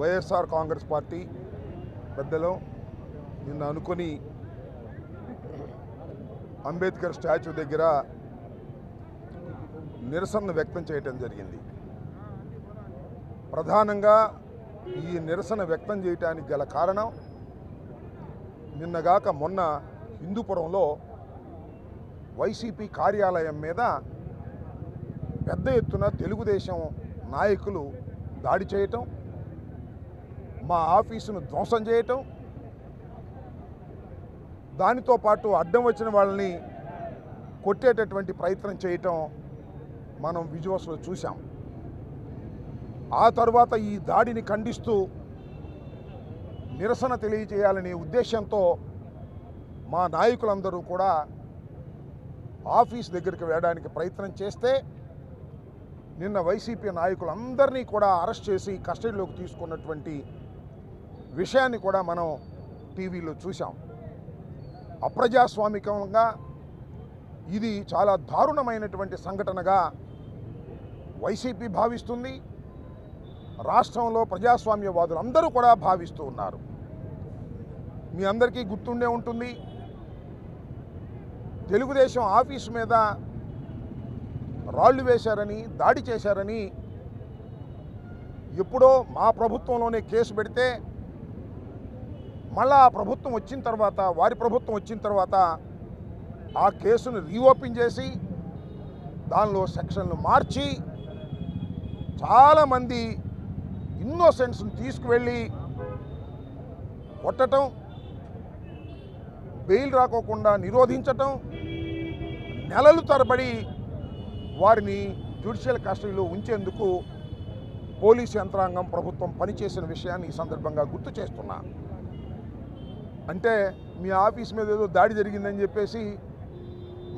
YSR Congress party పెద్దలో నిన్న అనుకొని Ambedkar statue దగ్గర నిరసన వ్యక్తం చేయటం జరిగింది. ప్రధానంగా ఈ నిరసన వ్యక్తం చేయటానికి గల కారణం నిన్నగాక మొన్న హిందూపురంలో వైసీపీ కార్యాలయం మీద పెద్ద ఎత్తున తెలుగుదేశం నాయకులు దాడి చేయటం మా ఆఫీసును ధ్వంసం చేయటం దానితో పాటు అడ్డం వచ్చిన వాళ్ళని కొట్టేటటువంటి ప్రయత్నం చేయటం మనం విజువల్స్లో చూసాం ఆ తర్వాత ఈ దాడిని ఖండిస్తూ నిరసన తెలియజేయాలనే ఉద్దేశంతో మా నాయకులందరూ కూడా ఆఫీస్ దగ్గరికి వెళ్ళడానికి ప్రయత్నం చేస్తే నిన్న వైసీపీ నాయకులందరినీ కూడా అరెస్ట్ చేసి కస్టడీలోకి తీసుకున్నటువంటి విషయాన్ని కూడా మనం టీవీలో చూసాం అప్రజాస్వామికంగా ఇది చాలా దారుణమైనటువంటి సంఘటనగా వైసీపీ భావిస్తుంది. రాష్ట్రంలో ప్రజాస్వామ్యవాదులు అందరూ కూడా భావిస్తూ ఉన్నారు. మీ అందరికీ గుర్తుండే ఉంటుంది. తెలుగుదేశం ఆఫీసు మీద రాళ్ళు వేశారని దాడి చేశారని ఎప్పుడో మా ప్రభుత్వంలోనే కేసు పెడితే మళ్ళా ఆ ప్రభుత్వం వచ్చిన తర్వాత వారి ప్రభుత్వం వచ్చిన తర్వాత ఆ కేసును రీఓపెన్ చేసి దానిలో సెక్షన్లు మార్చి చాలామంది ఇన్నోసెన్స్ని తీసుకువెళ్ళి కొట్టటం బెయిల్ రాకోకుండా నిరోధించటం నెలలు తరబడి వారిని జ్యుడిషియల్ కస్టడీలో ఉంచేందుకు పోలీసు యంత్రాంగం ప్రభుత్వం పనిచేసిన విషయాన్ని ఈ సందర్భంగా గుర్తు చేస్తున్నాను అంటే మీ ఆఫీస్ మీద ఏదో దాడి జరిగిందని చెప్పేసి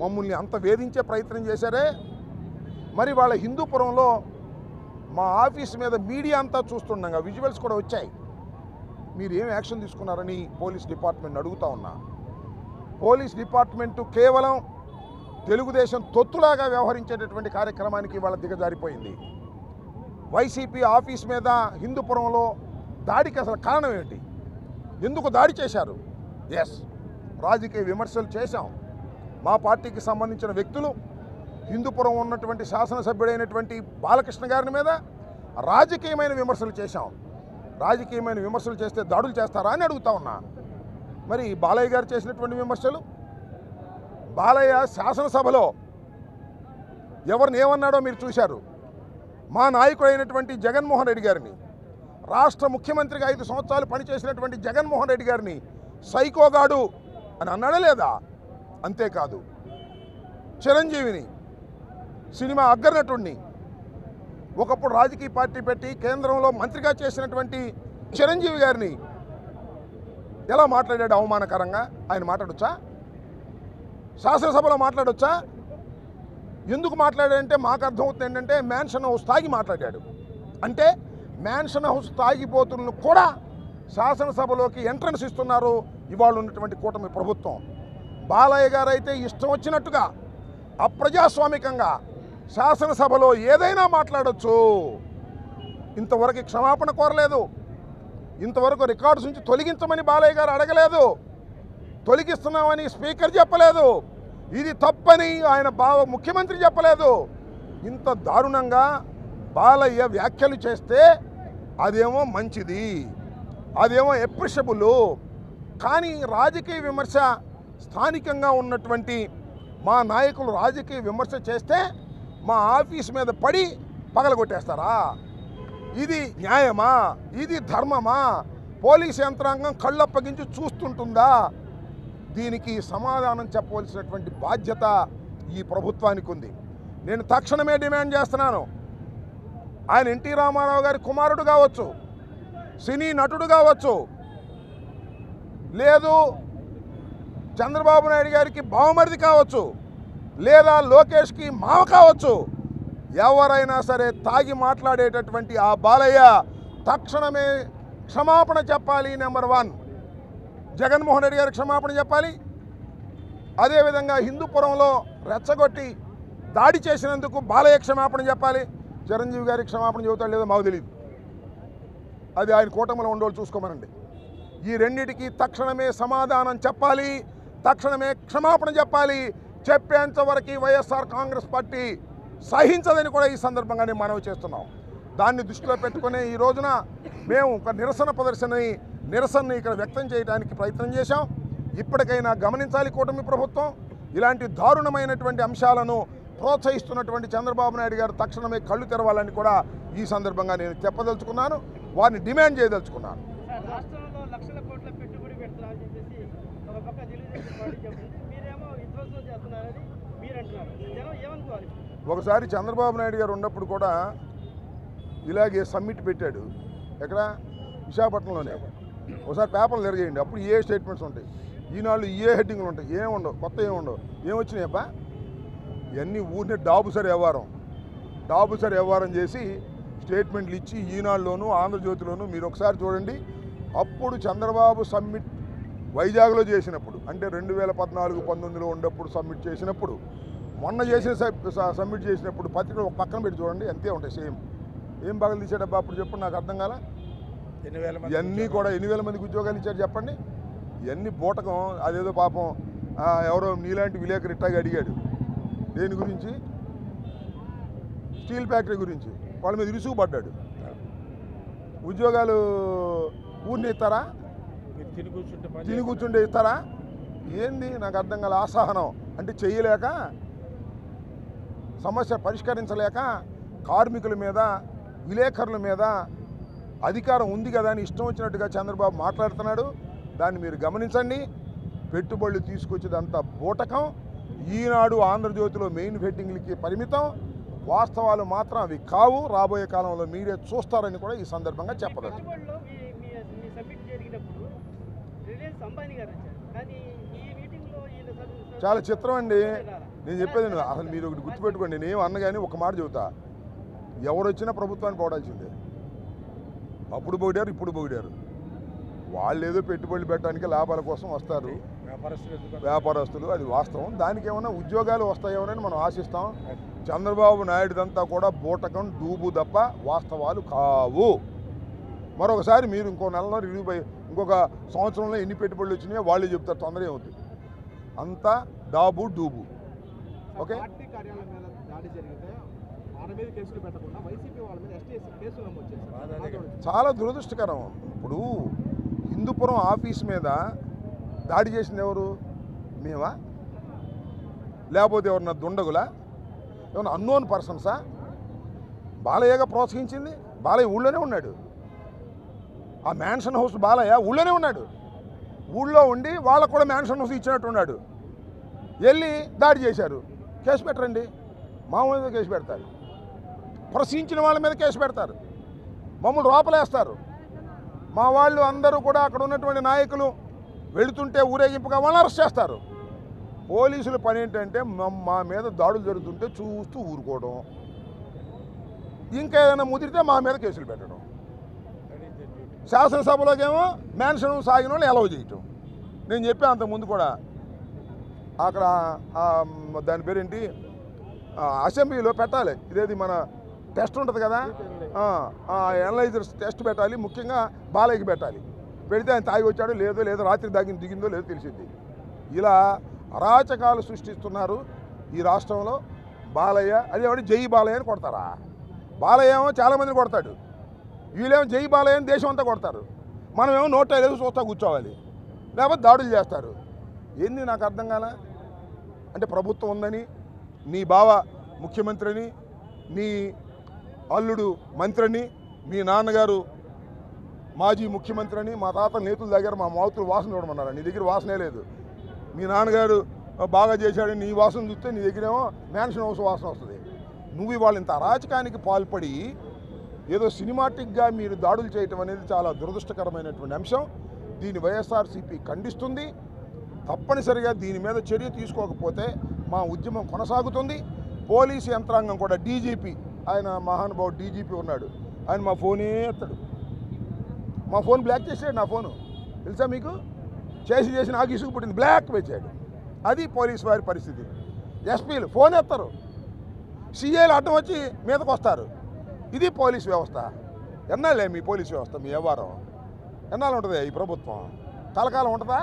మమ్మల్ని అంత వేధించే ప్రయత్నం చేశారే? మరి వాళ్ళ హిందూపురంలో మా ఆఫీస్ మీద మీడియా అంతా చూస్తుండగా విజువల్స్ కూడా వచ్చాయి. మీరు ఏం యాక్షన్ తీసుకున్నారని పోలీస్ డిపార్ట్మెంట్ అడుగుతా ఉన్నా. పోలీస్ డిపార్ట్మెంటు కేవలం తెలుగుదేశం తొత్తులాగా వ్యవహరించేటటువంటి కార్యక్రమానికి వాళ్ళ దిగజారిపోయింది. వైసీపీ ఆఫీస్ మీద హిందూపురంలో దాడికి అసలు కారణం ఏంటి? ఎందుకు దాడి చేశారు? ఎస్ రాజకీయ విమర్శలు చేశాం. మా పార్టీకి సంబంధించిన వ్యక్తులు హిందూపురం ఉన్నటువంటి శాసనసభ్యుడైనటువంటి బాలకృష్ణ గారి మీద రాజకీయమైన విమర్శలు చేశాం. రాజకీయమైన విమర్శలు చేస్తే దాడులు చేస్తారా అని అడుగుతా ఉన్నా. మరి బాలయ్య గారు చేసినటువంటి విమర్శలు? బాలయ్య శాసనసభలో ఎవరిని ఏమన్నాడో మీరు చూశారు. మా నాయకుడైనటువంటి జగన్మోహన్ రెడ్డి గారిని. రాష్ట్ర ముఖ్యమంత్రిగా ఐదు సంవత్సరాలు పనిచేసినటువంటి జగన్మోహన్ రెడ్డి గారిని సైకోగాడు అని అన్నాడే లేదా? అంతేకాదు. చిరంజీవిని సినిమా అగ్రనటుడిని ఒకప్పుడు రాజకీయ పార్టీ పెట్టి కేంద్రంలో మంత్రిగా చేసినటువంటి చిరంజీవి గారిని ఎలా మాట్లాడాడు? అవమానకరంగా ఆయన మాట్లాడొచ్చా? శాసనసభలో మాట్లాడొచ్చా? ఎందుకు మాట్లాడాడంటే మాకు అర్థమవుతుంది ఏంటంటే మ్యాన్షన్ హౌస్ తాగి మాట్లాడాడు. అంటే మ్యాన్షన్ హౌస్ తాగిపోతులను కూడా శాసనసభలోకి ఎంట్రన్స్ ఇస్తున్నారు ఇవాళ ఉన్నటువంటి కూటమి ప్రభుత్వం. బాలయ్య గారు అయితే ఇష్టం వచ్చినట్టుగా అప్రజాస్వామికంగా శాసనసభలో ఏదైనా మాట్లాడొచ్చు. ఇంతవరకు క్షమాపణ కోరలేదు. ఇంతవరకు రికార్డ్స్ నుంచి తొలగించమని బాలయ్య గారు అడగలేదు. తొలగిస్తున్నామని స్పీకర్ చెప్పలేదు. ఇది తప్పని ఆయన బావ ముఖ్యమంత్రి చెప్పలేదు. ఇంత దారుణంగా బాలయ్య వ్యాఖ్యలు చేస్తే అదేమో మంచిది అదేమో ఎప్రిషబుల్ కానీ రాజకీయ విమర్శ స్థానికంగా ఉన్నటువంటి మా నాయకులు రాజకీయ విమర్శ చేస్తే మా ఆఫీస్ మీద పడి పగలగొట్టేస్తారా? ఇది న్యాయమా? ఇది ధర్మమా? పోలీస్ యంత్రాంగం కళ్ళప్పగించి చూస్తుంటుందా? దీనికి సమాధానం చెప్పవలసినటువంటి బాధ్యత ఈ ప్రభుత్వానికి ఉంది. నేను తక్షణమే డిమాండ్ చేస్తున్నాను. ఆయన ఎన్టీ రామారావు గారి కుమారుడు కావచ్చు సినీ నటుడు కావచ్చు. లేదు చంద్రబాబు నాయుడు గారికి బావమరిది కావచ్చు లేదా లోకేష్కి మావ కావచ్చు. ఎవరైనా సరే తాగి మాట్లాడేటటువంటి ఆ బాలయ్య తక్షణమే క్షమాపణ చెప్పాలి నెంబర్ వన్. జగన్మోహన్ రెడ్డి గారికి క్షమాపణ చెప్పాలి. అదేవిధంగా హిందూపురంలో రెచ్చగొట్టి దాడి చేసినందుకు బాలయ్య క్షమాపణ చెప్పాలి. చిరంజీవి గారికి క్షమాపణ చెబుతాడు లేదో మాకు తెలియదు అది ఆయన కూటమిలో ఉండేవాళ్ళు చూసుకోమనండి. ఈ రెండిటికి తక్షణమే సమాధానం చెప్పాలి తక్షణమే క్షమాపణ చెప్పాలి. చెప్పేంతవరకు వైఎస్ఆర్ కాంగ్రెస్ పార్టీ సహించదని కూడా ఈ సందర్భంగా నేను మనవి చేస్తున్నాం. దాన్ని దృష్టిలో పెట్టుకుని ఈ రోజున మేము ఒక నిరసన ప్రదర్శనని నిరసనని ఇక్కడ వ్యక్తం చేయడానికి ప్రయత్నం చేశాం. ఇప్పటికైనా గమనించాలి కూటమి ప్రభుత్వం. ఇలాంటి దారుణమైనటువంటి అంశాలను ప్రోత్సహిస్తున్నటువంటి చంద్రబాబు నాయుడు గారు తక్షణమే కళ్ళు తెరవాలని కూడా ఈ సందర్భంగా నేను చెప్పదలుచుకున్నాను. వారిని డిమాండ్ చేయదలుచుకున్నాను. ఒకసారి చంద్రబాబు నాయుడు గారు ఉన్నప్పుడు కూడా ఇలాగే సమ్మిట్ పెట్టాడు. ఎక్కడ? విశాఖపట్నంలోనే. ఒకసారి పేపర్లు తిరిగేయండి. అప్పుడు ఏ స్టేట్మెంట్స్ ఉంటాయి? ఈనాళ్ళు ఏ హెడ్డింగ్లు ఉంటాయి? ఏం ఉండవు? కొత్త ఏం ఉండవు? ఏం వచ్చినాయబ్బా? ఇవన్నీ ఊరినే డాబుసరి వ్యవహారం? డాబుసరి వ్యవహారం చేసి స్టేట్మెంట్లు ఇచ్చి ఈనాడులోను ఆంధ్రజ్యోతిలోను మీరు ఒకసారి చూడండి. అప్పుడు చంద్రబాబు సమ్మిట్ వైజాగ్లో చేసినప్పుడు అంటే రెండు వేల పద్నాలుగు పంతొమ్మిదిలో ఉన్నప్పుడు సబ్మిట్ చేసినప్పుడు మొన్న చేసిన సబ్మిట్ చేసినప్పుడు పత్రికలు ఒక పక్కన పెట్టి చూడండి అంతే ఉంటాయి సేమ్. ఏం బాగా తీసాడబ్బా అప్పుడు చెప్పండి నాకు అర్థం కాల? ఎన్ని వేల మంది ఇవన్నీ కూడా ఎన్ని వేల మందికి ఉద్యోగాలు ఇచ్చారు చెప్పండి? ఇవన్నీ బూటకం అదేదో పాపం ఎవరో నీలాంటి విలేకరు ఇట్టాగా అడిగాడు. దేని గురించి? స్టీల్ ఫ్యాక్టరీ గురించి. వాళ్ళ మీద ఇరుసుగు పడ్డాడు. ఉద్యోగాలు ఊరిని ఇస్తారా? తిని కూర్చుంటే ఇస్తారా? ఏంది? నాకు అర్థం కాల అసహనం. అంటే చెయ్యలేక సమస్య పరిష్కరించలేక కార్మికుల మీద విలేకరుల మీద అధికారం ఉంది కదా అని ఇష్టం వచ్చినట్టుగా చంద్రబాబు మాట్లాడుతున్నాడు. దాన్ని మీరు గమనించండి. పెట్టుబడులు తీసుకొచ్చేదంతా బూటకం. ఈనాడు ఆంధ్రజ్యోతిలో మెయిన్ హెడ్డింగ్లకి పరిమితం. వాస్తవాలు మాత్రం అవి కావు. రాబోయే కాలంలో మీరే చూస్తారని కూడా ఈ సందర్భంగా చెప్పదచ్చు చాలా చిత్రం అండి? నేను చెప్పేది అసలు మీరు ఒకటి గుర్తుపెట్టుకోండి. నేను అన్న కానీ ఒక మాట చెబుతా. ఎవరు వచ్చినా ప్రభుత్వాన్ని పోడాల్సిందే అప్పుడు పొగిడారు ఇప్పుడు పొగిడారు వాళ్ళు ఏదో పెట్టుబడులు పెట్టడానికి లాభాల కోసం వస్తారు. వ్యాపారస్తులు అది వాస్తవం. దానికి ఏమైనా ఉద్యోగాలు వస్తాయేమోనని మనం ఆశిస్తాం. చంద్రబాబు నాయుడుదంతా కూడా బూటకం డూబు తప్ప వాస్తవాలు కావు. మరొకసారి మీరు ఇంకో నెలలో రివ్యూ పై ఇంకొక సంవత్సరంలో ఎన్ని పెట్టుబడులు వచ్చినాయో వాళ్ళే చెప్తారు తొందర ఏమవుతుంది అంతా డాబు డూబు. ఓకే. చాలా దురదృష్టకరం. ఇప్పుడు హిందూపురం ఆఫీస్ మీద దాడి చేసింది ఎవరు? మేమా? లేకపోతే ఎవరన్నా దుండగులా? ఏమన్నా అన్నోన్ పర్సన్సా బాలయ్యగా ప్రోత్సహించింది. బాలయ్య ఊళ్ళోనే ఉన్నాడు. ఆ మ్యాన్షన్ హౌస్ బాలయ్య ఊళ్ళోనే ఉన్నాడు. ఊళ్ళో ఉండి వాళ్ళకు కూడా మ్యాన్షన్ హౌస్ ఇచ్చినట్టు ఉన్నాడు. వెళ్ళి దాడి చేశారు. కేసు పెట్టరండి. మామూలు మీద కేసు పెడతారు. ప్రశ్నించిన వాళ్ళ మీద కేసు పెడతారు. మమ్మల్ని లోపలేస్తారు మా వాళ్ళు అందరూ కూడా అక్కడ ఉన్నటువంటి నాయకులు వెళుతుంటే ఊరేగింపుగా వాళ్ళని అరెస్ట్ చేస్తారు. పోలీసుల పని ఏంటంటే మా మీద దాడులు జరుగుతుంటే చూస్తూ ఊరుకోవడం. ఇంకా ఏదైనా ముదిరితే మా మీద కేసులు పెట్టడం. శాసనసభలోకేమో మ్యాన్షన్ సాగిన వాళ్ళు ఎలవ్ చేయటం. నేను చెప్పే అంతకుముందు ముందు కూడా అక్కడ దాని పేరేంటి? అసెంబ్లీలో పెట్టాలి. ఇదేది మన టెస్ట్ ఉంటుంది కదా? ఎనలైజర్స్ టెస్ట్ పెట్టాలి. ముఖ్యంగా బాలయ్యకి పెట్టాలి. పెడితే ఆయన తాగి వచ్చాడో లేదో లేదో రాత్రి దాగిన దిగిందో లేదో తెలిసింది. ఇలా అరాచకాలు సృష్టిస్తున్నారు ఈ రాష్ట్రంలో బాలయ్య. అది ఎవరు జై బాలయ్య అని కొడతారా? బాలయ్య ఏమో చాలామందిని కొడతాడు. వీళ్ళేమో జై బాలయ్య అని దేశం అంతా కొడతారు. మనమేమో నోట్ లేదు చూస్తా కూర్చోవాలి. లేకపోతే దాడులు చేస్తారు. ఏంది నాకు అర్థం కాల? అంటే ప్రభుత్వం ఉందని నీ బావ ముఖ్యమంత్రిని నీ అల్లుడు మంత్రిని మీ నాన్నగారు మాజీ ముఖ్యమంత్రి అని మా తాత నేతుల దగ్గర మా మౌతులు వాసన చూడమన్నారు నీ దగ్గర వాసనే లేదు. మీ నాన్నగారు బాగా చేశాడని నీ వాసన చూస్తే నీ దగ్గరేమో మ్యాన్షన్ హౌస్ వాసన వస్తుంది. నువ్వు ఇవాళ ఇంత అరాచకానికి పాల్పడి ఏదో సినిమాటిక్గా మీరు దాడులు చేయటం అనేది చాలా దురదృష్టకరమైనటువంటి అంశం. దీన్ని వైఎస్ఆర్సీపీ ఖండిస్తుంది. తప్పనిసరిగా దీని మీద చర్య తీసుకోకపోతే మా ఉద్యమం కొనసాగుతుంది. పోలీసు యంత్రాంగం కూడా డీజీపీ ఆయన మహానుభావుడు డీజీపీ ఉన్నాడు. ఆయన మా ఫోనే ఎత్తాడు. మా ఫోన్ బ్లాక్ చేసాడు నా ఫోను. తెలుసా మీకు? చేసి చేసి నాకు ఇసుగు పుట్టింది. బ్లాక్ పెట్టాడు అది పోలీస్ వారి పరిస్థితి. ఎస్పీలు ఫోన్ ఎత్తారు. సీఏలు అడ్డం వచ్చి మీదకు వస్తారు. ఇది పోలీస్ వ్యవస్థ. ఎన్నాళ్ళే మీ పోలీస్ వ్యవస్థ మీ వ్యవహారం? ఎన్నాళ్ళు ఉంటుంది ఈ ప్రభుత్వం? కలకాలం ఉంటుందా?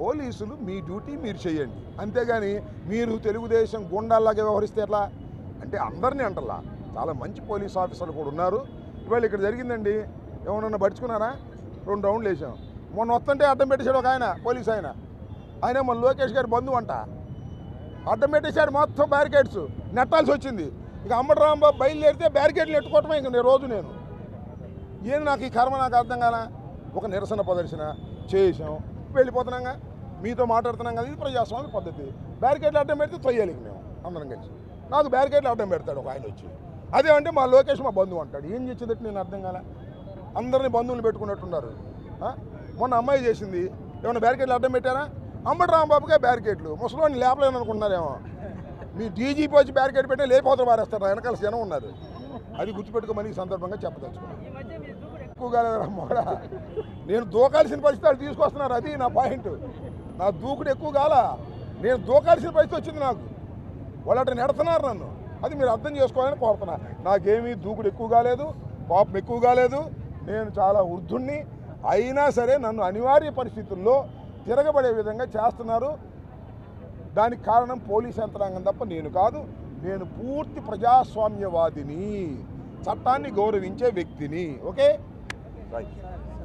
పోలీసులు మీ డ్యూటీ మీరు చేయండి. అంతేగాని మీరు తెలుగుదేశం గుండాల్లాగా వ్యవహరిస్తే ఎట్లా? అంటే అందరినీ అంటలా చాలా మంచి పోలీస్ ఆఫీసర్లు కూడా ఉన్నారు. ఇవాళ ఇక్కడ జరిగిందండి. ఏమన్నా పడుచుకున్నానా రెండు రౌండ్లు వేసాం. మొన్న వస్తుంటే అడ్డం పెట్టేశాడు ఒక ఆయన పోలీస్ ఆయన. ఆయన మన లోకేష్ గారి బంధువు అంట. అడ్డం పెట్టేశాడు మొత్తం బ్యారికేడ్స్ నెట్టాల్సి వచ్చింది. ఇక అమ్మడరాంబాబు బయలుదేరితే బ్యారికేడ్లు నెట్టుకోవటమే ఇంక నేను రోజు నేను. ఏంది నాకు ఈ కర్మ నాకు అర్థం కానా ఒక నిరసన ప్రదర్శన చేసాం వెళ్ళిపోతున్నాగా. మీతో మాట్లాడుతున్నాం కదా ఇది ప్రజాస్వామ్య పద్ధతి. బ్యారికేడ్లు అడ్డం పెడితే తొయ్యాలి మేము అందరం కలిసి. నాకు బ్యారికేడ్లు అడ్డం పెడతాడు ఒక ఆయన వచ్చి. అదే అంటే మా లోకేష్ మా బంధువు అంటాడు. ఏం చేసేదట్టు నేను అర్థం కాలే? అందరిని బంధువులు పెట్టుకున్నట్టున్నారు. మొన్న అమ్మాయి చేసింది. ఏమైనా బ్యారికేడ్లు అడ్డం పెట్టారా? అంబటి రాంబాబుకే బ్యారికేడ్లు ముసలోని లేపలేను అనుకున్నారేమో మీ డీజీపీ వచ్చి బ్యారికేడ్ పెట్టే లేకపోతే పారేస్తారు వెనకాల జనం ఉన్నారు. అది గుర్తుపెట్టుకోమని ఈ సందర్భంగా చెప్పదలుచుకున్నాను. ఎక్కువగా మొగడ నేను దూకాల్సిన పరిస్థితులు తీసుకొస్తున్నారు. అది నా పాయింట్ నా దూకుడు ఎక్కువ కాల నేను దూకాల్సిన పరిస్థితి వచ్చింది నాకు. వాళ్ళు అట్లా నెడుతున్నారు నన్ను. అది మీరు అర్థం చేసుకోవాలని కోరుతున్నా. నాకేమీ దూకుడు ఎక్కువ కాలేదు పాపం ఎక్కువ కాలేదు నేను చాలా వృద్ధుణ్ణి. అయినా సరే నన్ను అనివార్య పరిస్థితుల్లో తిరగబడే విధంగా చేస్తున్నారు. దానికి కారణం పోలీస్ యంత్రాంగం తప్ప నేను కాదు. నేను పూర్తి ప్రజాస్వామ్యవాదిని చట్టాన్ని గౌరవించే వ్యక్తిని. ఓకే? రైట్